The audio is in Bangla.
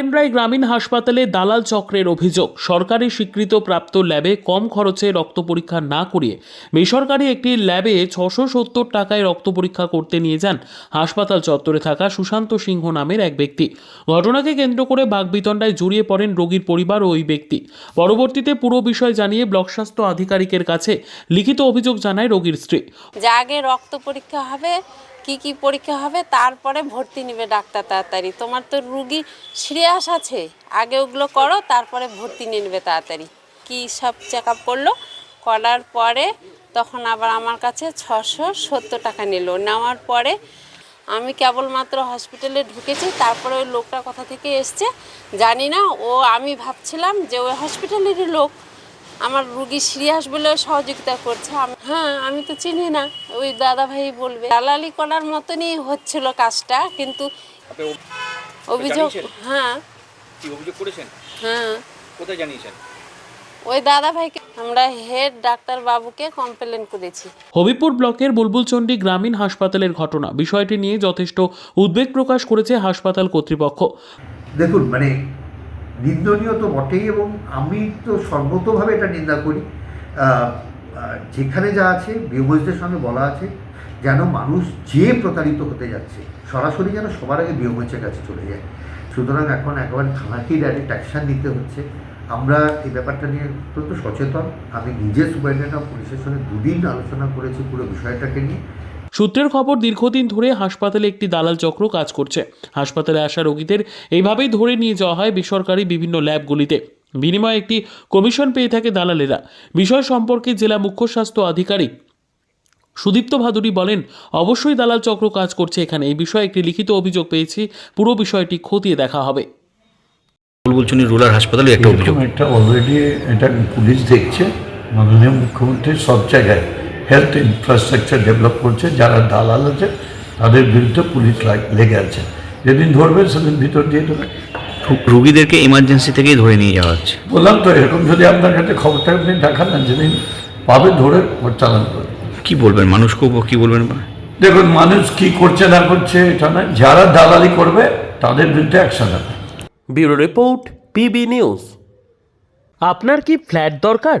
এন রায় গ্রামীণ হাসপাতালে দালাল চক্রের অভিযোগ। সরকারি স্বীকৃত প্রাপ্ত ল্যাবে কম খরচে রক্ত পরীক্ষা না করিয়ে বেসরকারি একটি ল্যাবে ছশো সত্তর টাকায় রক্ত পরীক্ষা করতে নিয়ে যান হাসপাতাল চত্বরে থাকা সুশান্ত সিংহ নামের এক ব্যক্তি। ঘটনাকে কেন্দ্র করে বাগবিতণ্ডায় জড়িয়ে পড়েন রোগীর পরিবার ও ওই ব্যক্তি। পরবর্তীতে পুরো বিষয় জানিয়ে ব্লক স্বাস্থ্য আধিকারিকের কাছে লিখিত অভিযোগ জানায় রোগীর স্ত্রী। যে আগে রক্ত পরীক্ষা হবে কি কি পরীক্ষা হবে তারপরে ভর্তি নেবে ডাক্তার তাড়াতাড়ি। তোমার তো রুগী সিরিয়াস আছে আগে ওগুলো করো, তারপরে ভর্তি নিয়ে নেবে তাড়াতাড়ি। কি সব চেক আপ করল? করার পরে তখন আবার আমার কাছে ছশো সত্তর টাকা নিল। নেওয়ার পরে আমি কেবলমাত্র হসপিটালে ঢুকেছি, তারপরে ওই লোকটা কোথা থেকে এসছে জানি না। ও আমি ভাবছিলাম যে ওই হসপিটালেরই লোক। আমার রুগী সিরিয়াস বলে সহযোগিতা করছে। হ্যাঁ আমি তো চিনি না ওই দাদা ভাই বলবে। দালালি করার মতনই হচ্ছিল কাজটা কিন্তু অভিযোগ হ্যাঁ। কি অভিযোগ করেছেন? হ্যাঁ। কোথায় জানিয়েছেন? ওই দাদা ভাইকে আমরা হেড ডাক্তার বাবুকে কমপ্লেন করেছি। হবিপুর ব্লকের বুলবুলচন্ডী গ্রামীণ হাসপাতালের ঘটনা বিষয়টি নিয়ে যথেষ্ট উদ্বেগ প্রকাশ করেছে হাসপাতাল কর্তৃপক্ষ। দেখুন মানে নিন্দনীয় তো বটেই এবং আমি তো সর্বতভাবে এটা নিন্দা করি। যেখানে যা আছে বিয়মজদের সঙ্গে বলা আছে, যেন মানুষ যে প্রতারিত হতে যাচ্ছে, সরাসরি যেন সবার আগে বিয়মজের কাছে চলে যায়। সুতরাং এখন একেবারে থানাকেই ডাইরেক্ট অ্যাকশান নিতে হচ্ছে। আমরা এই ব্যাপারটা নিয়ে অত্যন্ত সচেতন। আমি নিজে সুপারিনটেন্ডেন্ট অফ পুলিশের সঙ্গে দুদিন আলোচনা করেছি পুরো বিষয়টাকে নিয়ে। সূত্রের খবর দীর্ঘদিন ধরে হাসপাতালে একটি দালাল চক্র কাজ করছে। হাসপাতালে আসা রোগীদের এইভাবেই ধরে নিয়ে যাওয়া হয় বেসরকারি বিভিন্ন ল্যাবগুলিতে। বিনিময়ে একটি কমিশন পেয়ে থাকে দালালেরা। বিষয় সম্পর্কে জেলা মুখ্য স্বাস্থ্য আধিকারিক সুদীপ্ত ভাদুরী বলেন অবশ্যই দালাল চক্র কাজ করছে এখানে। এই বিষয়ে একটি লিখিত অভিযোগ পেয়েছি। পুরো বিষয়টি খতিয়ে দেখা হবে। রুরাল হাসপাতালে একটা অভিযোগ। অলরেডি এটা পুলিশ দেখছে। মাননীয় মুখ্যমন্ত্রী সব জায়গায়। হেলথ ইনফ্রাস্ট্রাকচার ডেভেলপ করছে যারা দালাল আছে তাদের বিরুদ্ধে পুলিশ লাগ- লেগে আছে। যেদিন ধরবে সেদিন ভিতর দিয়ে দেবে। রুগীদেরকে ইমার্জেন্সি থেকেই ধরে নিয়ে যাওয়া হচ্ছে। বললাম তো এরকম যদি আপনার কাছে খবর থাকে আপনি দেখান না যেদিন পাবে ধরে ওর চালান করে কি বলবেন? মানুষকে কি বলবেন? দেখুন মানুষ কি করছে না করছে এটা না যারা দালালি করবে তাদের বিরুদ্ধে অ্যাকশন হবে। Bureau report PB news. আপনার কি ফ্ল্যাট দরকার?